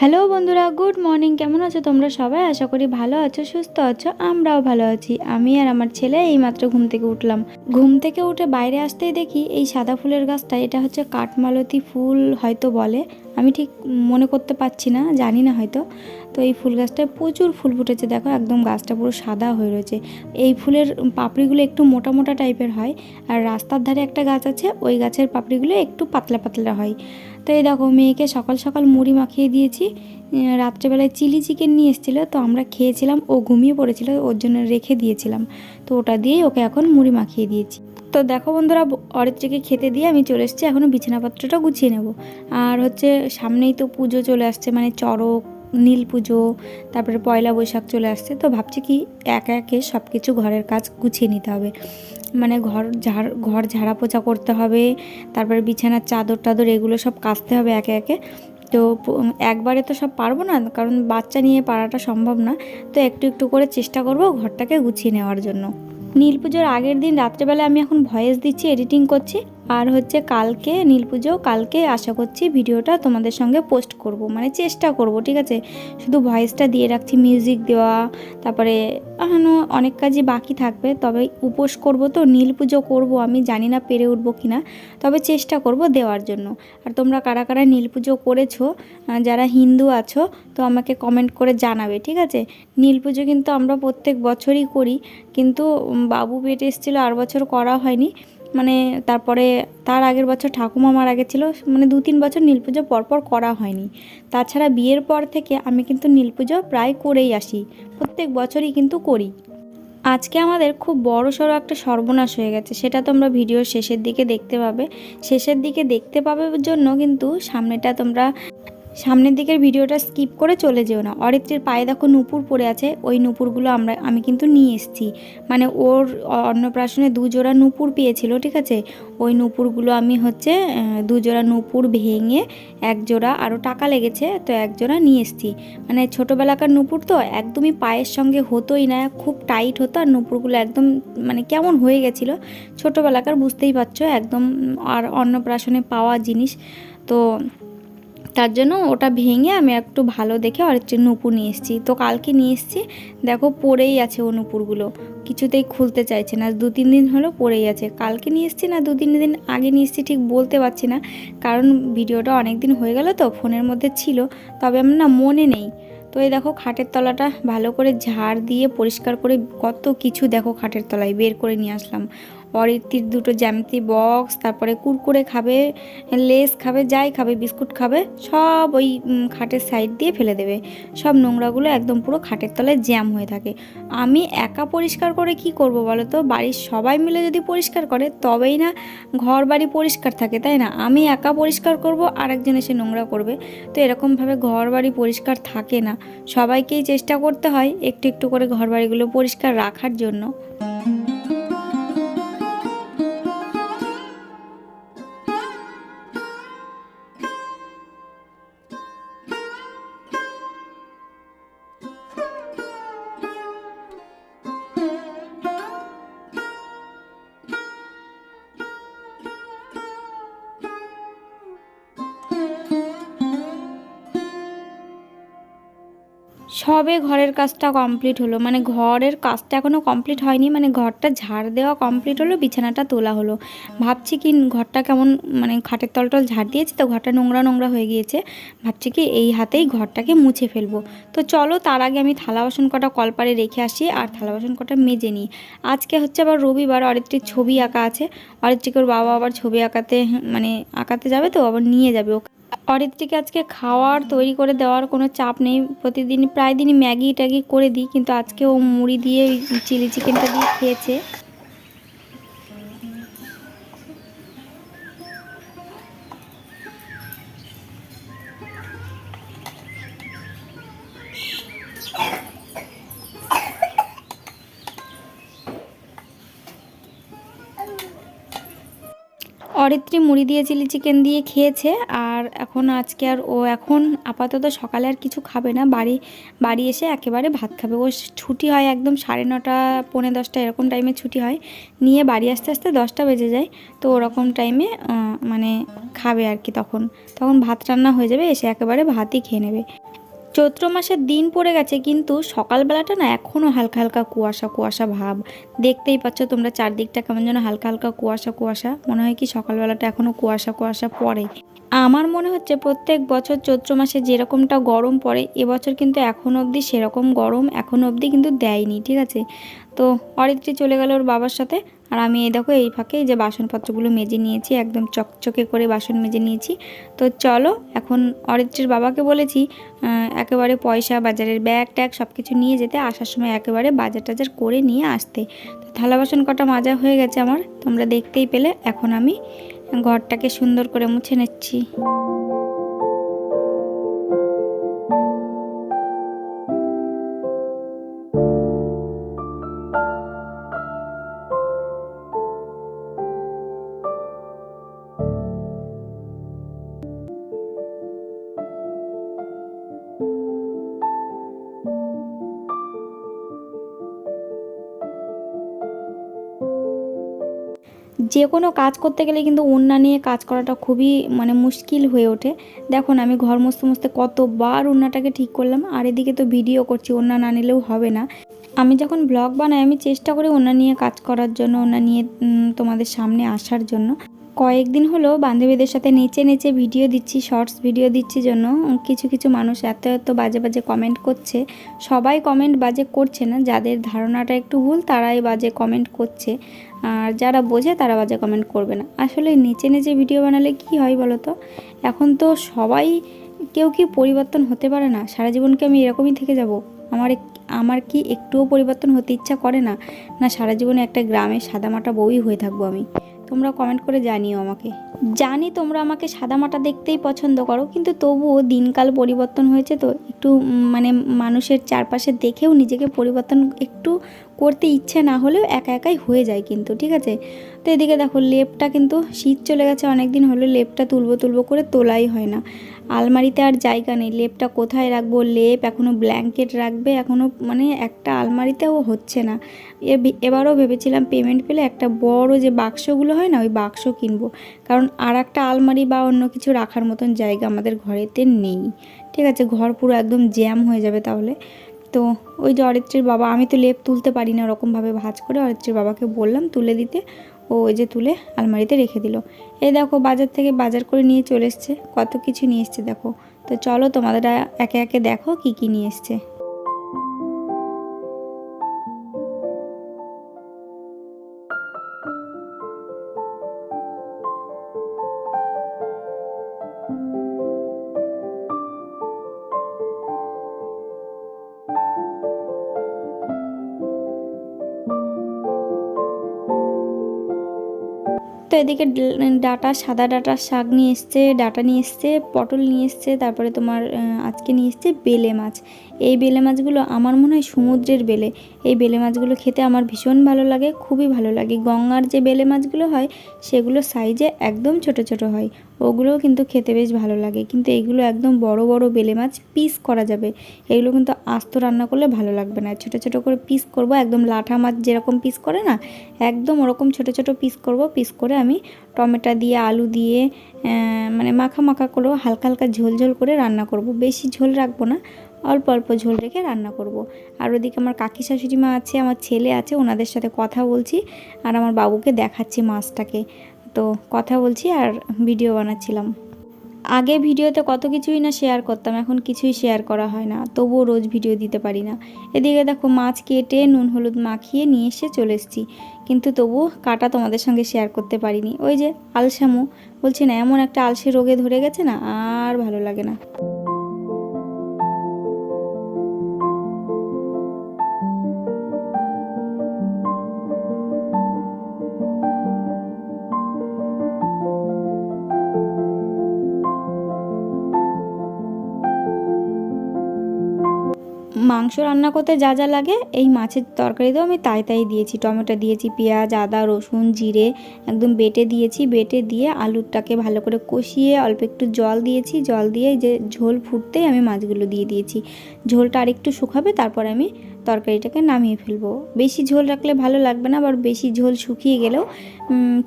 Hello বন্ধুরা, good morning. কেমন আছো তোমরা সবাই? আশা করি ভালো আছো, সুস্থ আছো, আমরাও ভালো আছি। আমি আর আমার ছেলে এই মাত্র ঘুম থেকে উঠলাম। ঘুম থেকে উঠে বাইরে আসতেই দেখি এই সাদা ফুলের গাছটা, এটা হচ্ছে কাঠমালতি ফুল হয়তো বলে। আমি ঠিক মনে করতে পারছি না, জানি না হয়তো। তো এই ফুল গাছটায় প্রচুর ফুল ফুটেছে, দেখো একদম গাছটা পুরো সাদা হয়ে রয়েছে। এই ফুলের পাপড়িগুলো একটু মোটা মোটা টাইপের হয়, আর রাস্তার ধারে একটা গাছ আছে, ওই গাছের পাপড়িগুলো একটু পাতলা পাতলা হয়। তো এই দেখো, মেয়েকে সকাল সকাল মুড়ি মাখিয়ে দিয়েছি রাত্রেবেলায় চিলি চিকেন নিয়ে এসেছিল, তো আমরা খেয়েছিলাম, ও ঘুমিয়ে পড়েছিল, ওর জন্য রেখে দিয়েছিলাম। তো ওটা দিয়েই ওকে এখন মুড়ি মাখিয়ে দিয়েছি। তো দেখো বন্ধুরা, অরিত্রীকে খেতে দিয়ে আমি চলে এসেছি, এখনও বিছানাপত্রটা গুছিয়ে নেব। আর হচ্ছে সামনেই তো পুজো চলে আসছে মানে চড়ক, নীল পুজো, তারপরে পয়লা বৈশাখ চলে আসছে, তো ভাবছি কি একে একে সব কিছু ঘরের কাজ গুছিয়ে নিতে হবে। মানে ঘর ঝাড়, ঘর ঝাড়া পোছা করতে হবে, তারপরে বিছানার চাদর টাদর এগুলো সব কাচতে হবে একে একে। তো একবারে তো সব পারব না, কারণ বাচ্চা নিয়ে পারাটা সম্ভব না, তো একটু একটু করে চেষ্টা করব ঘরটাকে গুছিয়ে নেওয়ার জন্য। নীল পুজোর আগের দিন রাত্রেবেলা আমি এখন ভয়েস দিচ্ছি এডিটিং করছি। আর হচ্ছে কালকে নীল পুজো, কালকে আশা করছি ভিডিওটা তোমাদের সঙ্গে পোস্ট করব মানে চেষ্টা করব, ঠিক আছে? শুধু ভয়েসটা দিয়ে রাখছি মিউজিক দেওয়া, তারপরে এখনও অনেক কাজই বাকি থাকবে, তবে উপোস করব তো, নীল পুজো করব, আমি জানি না পেরে উঠবো কি না তবে চেষ্টা করব দেওয়ার জন্য। আর তোমরা কারা কারা নীল পুজো করেছ যারা হিন্দু আছো, তো আমাকে কমেন্ট করে জানাবে, ঠিক আছে? নীল পুজো কিন্তু আমরা প্রত্যেক বছরই করি, কিন্তু বাবু পেটে এসেছিল, আর বছর করা হয়নি। মানে তারপরে তার আগের বছর ঠাকুমা মারা গেছিল মানে দু তিন বছর নীল পুজো পরপর করা হয়নি। তাছাড়া বিয়ের পর থেকে আমি কিন্তু নীল পুজো প্রায় করেই আসি, প্রত্যেক বছরই কিন্তু করি। আজকে আমাদের খুব বড় সড়ো একটা সর্বনাশ হয়ে গেছে, সেটা তোমরা ভিডিওর শেষের দিকে দেখতে পাবে। শেষের দিকে দেখতে পাবে জন্য কিন্তু সামনেটা তোমরা সামনের দিকের ভিডিওটা স্কিপ করে চলে যেও না। অরিত্রীর পায়ে দেখো নুপুর পড়ে আছে ওই নুপুরগুলো আমরা আমি কিন্তু নিয়ে এসেছি। মানে ওর অন্নপ্রাশনে দু জোড়া নুপুর পেয়েছিল ঠিক আছে? ওই নুপুরগুলো আমি হচ্ছে আহ, দু জোড়া নুপুর ভেঙে এক জোড়া আরও টাকা লেগেছে তো এক জোড়া নিয়ে এসেছি। মানে ছোটোবেলাকার নুপুর তো একদমই পায়ের সঙ্গে হতোই না খুব টাইট হতো আর নুপুরগুলো একদম মানে কেমন হয়ে গেছিল? ছোটোবেলাকার বুঝতেই পারছ একদম আর অন্নপ্রাশনে পাওয়া জিনিস। তো তার জন্য ওটা ভেঙে আমি একটু ভালো দেখে আরেকটি নুপুর নিয়ে এসেছি। তো কালকে নিয়ে এসেছি। দেখো পড়েই আছে ও নুপুরগুলো। কিছুতেই খুলতে চাইছে না। দু, তিন দিন হলো পড়েই আছে। কালকে নিয়ে এসেছি না, দু, তিন দিন আগে নিয়ে এসেছি ঠিক বলতে পারছি না। কারণ ভিডিওটা অনেক দিন হয়ে গেল তো, ফোনের মধ্যে ছিল। তবে আমার না মনে নেই। তো এই দেখো খাটের তলাটা ভালো করে ঝাড় দিয়ে পরিষ্কার করে কত কিছু দেখো খাটের তলায় বের করে নিয়ে আসলাম। অরিত্রির দুটো জ্যামিতি বক্স, তারপরে কুরকুরে খাবে, লেস খাবে, যাই খাবে, বিস্কুট খাবে, সব ওই খাটের সাইড দিয়ে ফেলে দেবে। সব নোংরাগুলো একদম পুরো খাটের তলায় জ্যাম হয়ে থাকে। আমি একা পরিষ্কার করে কি করব বলো তো বাড়ির সবাই মিলে যদি পরিষ্কার করে, তবেই না ঘর বাড়ি পরিষ্কার থাকে, তাই না? আমি একা পরিষ্কার করব আর একজন এসে নোংরা করবে। তো এরকমভাবে ঘর বাড়ি পরিষ্কার থাকে না। সবাইকেই চেষ্টা করতে হয় একটু একটু করে ঘর বাড়িগুলো পরিষ্কার রাখার জন্য। সবে ঘরের কাজটা কমপ্লিট হলো। মানে ঘরের কাজটা এখনও কমপ্লিট হয়নি মানে ঘরটা ঝাড় দেওয়া কমপ্লিট হলো, বিছানাটা তোলা হলো। ভাবছি কি ঘরটা কেমন মানে খাটের তলটল ঝাড় দিয়েছি তো ঘরটা নোংরা নোংরা হয়ে গিয়েছে। ভাবছি কি এই হাতেই ঘরটাকে মুছে ফেলব। তো চলো তার আগে আমি থালা বাসন কটা কলপারে রেখে আসি আর থালা বাসন কটা মেজে নিই। আজকে হচ্ছে আবার রবিবার, অরিত্রীর ছবি আঁকা আছে। অরিত্রীকে ওর বাবা আবার ছবি আঁকাতে মানে আঁকাতে যাবে তো, আবার নিয়ে যাবে ওকে। অরিত্রীকে আজকে খাওয়ার, তৈরি করে দেওয়ার কোনো চাপ নেই। প্রতিদিন, প্রায় দিনই ম্যাগি ট্যাগি করে দিই, কিন্তু আজকে ও মুড়ি দিয়ে চিলি চিকেনটা দিয়ে খেয়েছে। অরিত্রী মুড়ি দিয়ে চিলি চিকেন দিয়ে খেয়েছে আর এখন আজকে আর ও এখন আপাতত সকালে আর কিছু খাবে না। বাড়ি বাড়ি এসে একেবারে ভাত খাবে। ও ছুটি হয় একদম সাড়ে নটা, পৌনে দশটা এরকম টাইমে ছুটি হয়। নিয়ে বাড়ি আসতে আসতে দশটা বেজে যায়। তো ওরকম টাইমে মানে খাবে আর কি তখন। তখন ভাত রান্না হয়ে যাবে, এসে একেবারে ভাতই খেয়ে নেবে। চৈত্র মাসের দিন পড়ে গেছে, কিন্তু সকালবেলাটা না এখনও হালকা হালকা কুয়াশা কুয়াশা ভাব। দেখতেই পাচ্ছ তোমরা চারদিকটা কেমন যেন হালকা হালকা কুয়াশা কুয়াশা। মনে হয় কি সকালবেলাটা এখনও কুয়াশা কুয়াশা পড়ে। আমার মনে হচ্ছে প্রত্যেক বছর চৈত্র মাসে যেরকমটা গরম পড়ে এবছর কিন্তু এখনও অবধি সেরকম গরম এখনও অবধি কিন্তু দেয়নি, ঠিক আছে? তো অরিত্রী চলে গেল ওর বাবার সাথে, আর আমি এই দেখো এই ফাঁকে যে বাসনপত্রগুলো মেজে নিয়েছি, একদম চকচকে করে বাসন মেজে নিয়েছি। তো চলো, এখন অরিত্রীর বাবাকে বলেছি একেবারে পয়সা, বাজারের ব্যাগ ট্যাগ সব কিছু নিয়ে যেতে, আসার সময় একেবারে বাজার টাজার করে নিয়ে আসতে। তো থালা বাসন কটা মাজা হয়ে গেছে আমার, তোমরা দেখতেই পেলে, এখন আমি ঘরটাকে সুন্দর করে মুছে নিচ্ছি। যে কোনো কাজ করতে গেলে কিন্তু ওন্না নিয়ে কাজ করাটা খুবই মানে মুশকিল হয়ে ওঠে। দেখুন, আমি ঘর মুছতে মস্তে কতবার ওড়নাটাকে ঠিক করলাম, আর এদিকে তো ভিডিও করছি ওন্না না নিলেও হবে না। আমি যখন ব্লগ বানাই, আমি চেষ্টা করি ওনা নিয়ে কাজ করার জন্য ওনা নিয়ে তোমাদের সামনে আসার জন্য। কয়েকদিন হলো বান্ধবীদের সাথে নেচে নেচে ভিডিও দিচ্ছি শর্টস ভিডিও দিচ্ছি জন্য। কিছু কিছু মানুষ এত এত বাজে বাজে কমেন্ট করছে। সবাই কমেন্ট বাজে করছে না, যাদের ধারণাটা একটু ভুল তারাই বাজে কমেন্ট করছে। আর যারা বোঝে তারা বাজে কমেন্ট করবে না। আসলে নেচে নেচে ভিডিও বানালে কি হয় বলো তো এখন তো সবাই, কেউ কি পরিবর্তন হতে পারে না? সারা জীবনকে আমি এরকমই থেকে যাব? আমার আমার কি একটুও পরিবর্তন হতে ইচ্ছা করে না? না, সারা জীবনে একটা গ্রামে সাদামাটা বউই হয়ে থাকব আমি। তোমরা কমেন্ট করে জানিও আমাকে। জানি তোমরা আমাকে সাদামাটা দেখতেই পছন্দ করো, কিন্তু তবুও দিনকাল পরিবর্তন হয়েছে তো, একটু মানে মানুষের চারপাশে দেখেও নিজেকে পরিবর্তন, একটু করতে ইচ্ছে না হলেও একা একাই হয়ে যায় কিন্তু, ঠিক আছে? তো এদিকে দেখো, লেপটা কিন্তু শীত চলে গেছে অনেক দিন হলো লেপটা তুলবো তুলবো করে তোলাই হয় না। আলমারিতে আর জায়গা নেই, লেপটা কোথায় রাখব? লেপ এখনও ব্ল্যাঙ্কেট রাখবে এখনও মানে একটা আলমারিতেও হচ্ছে না। এবারও ভেবেছিলাম পেমেন্ট পেলে একটা বড় যে বাক্সগুলো হয় না, ওই বাক্স কিনবো। কারণ আর একটা আলমারি বা অন্য কিছু রাখার মতন জায়গা আমাদের ঘরেতে নেই। ঠিক আছে, ঘর পুরো একদম জ্যাম হয়ে যাবে তাহলে। তো ওই যে অরিত্রের বাবা, আমি তো লেপ তুলতে পারি না ওরকমভাবে ভাজ করে, অরিত্রের বাবাকে বললাম তুলে দিতে। ও ওই যে তুলে আলমারিতে রেখে দিল। এই দেখো, বাজার থেকে বাজার করে নিয়ে চলে এসছে, কত কিছু নিয়ে এসছে দেখো। তো চলো তোমাদের একে একে দেখো কি কি নিয়ে এসছে। তো এদিকে ডাটা, সাদা ডাটা শাক নিয়ে এসছে, ডাটা নিয়ে এসছে, পটল নিয়ে এসছে, তারপরে তোমার আজকে নিয়ে এসছে বেলে মাছ। এই বেলে মাছগুলো আমার মনে হয় সমুদ্রের বেলে। এই বেলে মাছগুলো খেতে আমার ভীষণ ভালো লাগে, খুবই ভালো লাগে। গঙ্গার যে বেলে মাছগুলো হয়, সেগুলো সাইজে একদম ছোট ছোট হয়। ওগুলোও কিন্তু খেতে বেশ ভালো লাগে। কিন্তু এইগুলো একদম বড় বড় বেলে মাছ পিস করা যাবে। এগুলো কিন্তু আস্ত রান্না করলে ভালো লাগবে না। ছোট ছোট করে পিস করব, একদম লাঠা মাছ যেরকম পিস করে না, একদম ওরকম ছোট ছোট পিস করব। পিস করে আমি টমেটো দিয়ে, আলু দিয়ে মানে মাখা মাখা করেও হালকা হালকা ঝোল ঝোল করে রান্না করব। বেশি ঝোল রাখব না, অল্প অল্প ঝোল রেখে রান্না করব। আর ওদিকে আমার কাকি শাশুড়ি মা আছে, আমার ছেলে আছে, ওনাদের সাথে কথা বলছি, আর আমার বাবুকে দেখাচ্ছি মাছটাকে। তো কথা বলছি আর ভিডিও বানাচ্ছিলাম। আগে ভিডিওতে কত কিছুই না শেয়ার করতাম, এখন কিছুই শেয়ার করা হয় না, তবুও রোজ ভিডিও দিতে পারি না। এদিকে দেখো মাছ কেটে নুন হলুদ মাখিয়ে নিয়ে এসে চলে এসেছি, কিন্তু তবু কাটা তোমাদের সঙ্গে শেয়ার করতে পারিনি। ওই যে আলসামু, বলছি না, এমন একটা আলসে রোগে ধরে গেছে না, আর ভালো লাগে না। মাংস রান্না করতে যা যা লাগে, এই মাছের তরকারিতেও আমি তাই তাই দিয়েছি। টমেটো দিয়েছি, পেঁয়াজ, আদা, রসুন, জিরে, একদম বেটে দিয়েছি। বেটে দিয়ে আলুটাকে ভালো করে কষিয়ে অল্প একটু জল দিয়েছি। জল দিয়ে যে ঝোল ফুটতেই আমি মাছগুলো দিয়ে দিয়েছি। ঝোলটা আরেকটু শুকাবে, তারপর আমি তরকারিটাকে নামিয়ে ফেলব। বেশি ঝোল রাখলে ভালো লাগবে না, আবার বেশি ঝোল শুকিয়ে গেলেও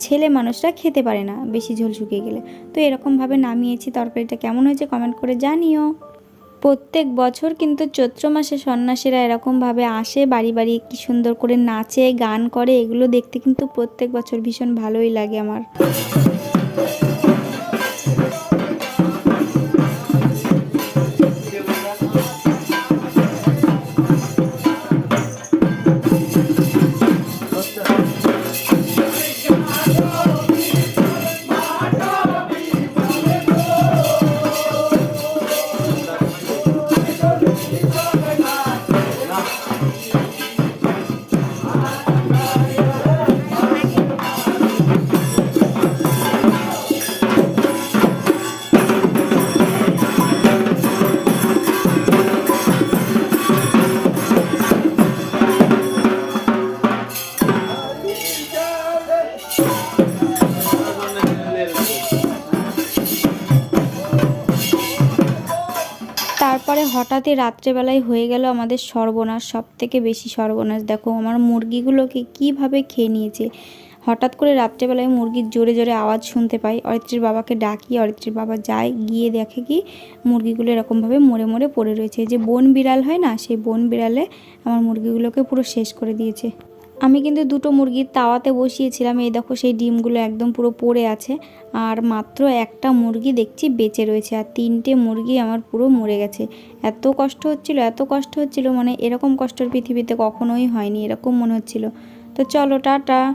ছেলে মানুষরা খেতে পারে না বেশি ঝোল শুকিয়ে গেলে। তো এরকমভাবে নামিয়েছি, তরকারিটা কেমন হয়েছে কমেন্ট করে জানিও। প্রত্যেক বছর কিন্তু চৈত্র মাসে সন্ন্যাসীরা এরকমভাবে আসে, বাড়ি বাড়ি কি সুন্দর করে নাচে, গান করে, এগুলো দেখতে কিন্তু প্রত্যেক বছর ভীষণ ভালোই লাগে আমার। তারপরে হঠাৎই রাত্রেবেলায় হয়ে গেল আমাদের সর্বনাশ সব থেকে বেশি সর্বনাশ। দেখো, আমার মুরগিগুলোকে কীভাবে খেয়ে নিয়েছে। হঠাৎ করে রাত্রেবেলায় মুরগির জোরে জোরে আওয়াজ শুনতে পাই। অরিত্রীর বাবাকে ডাকি, অরিত্রীর বাবা যায়, গিয়ে দেখে কি মুরগিগুলো এরকমভাবে মরে মরে পড়ে রয়েছে। যে বন বিড়াল হয় না, সেই বন বিড়ালে আমার মুরগিগুলোকে পুরো শেষ করে দিয়েছে। আমি কিন্তু দুটো মুরগির তাওয়াতে বসিয়েছিলাম। এই দেখো সেই ডিমগুলো একদম পুরো পড়ে আছে। আর মাত্র একটা মুরগি দেখছি বেঁচে রয়েছে আর তিনটে মুরগি আমার পুরো মরে গেছে। এত কষ্ট হচ্ছিল, এত কষ্ট হচ্ছিল মানে এরকম কষ্টের পৃথিবীতে কখনোই হয়নি, এরকম মনে হচ্ছিল। তো চলো, টাটা।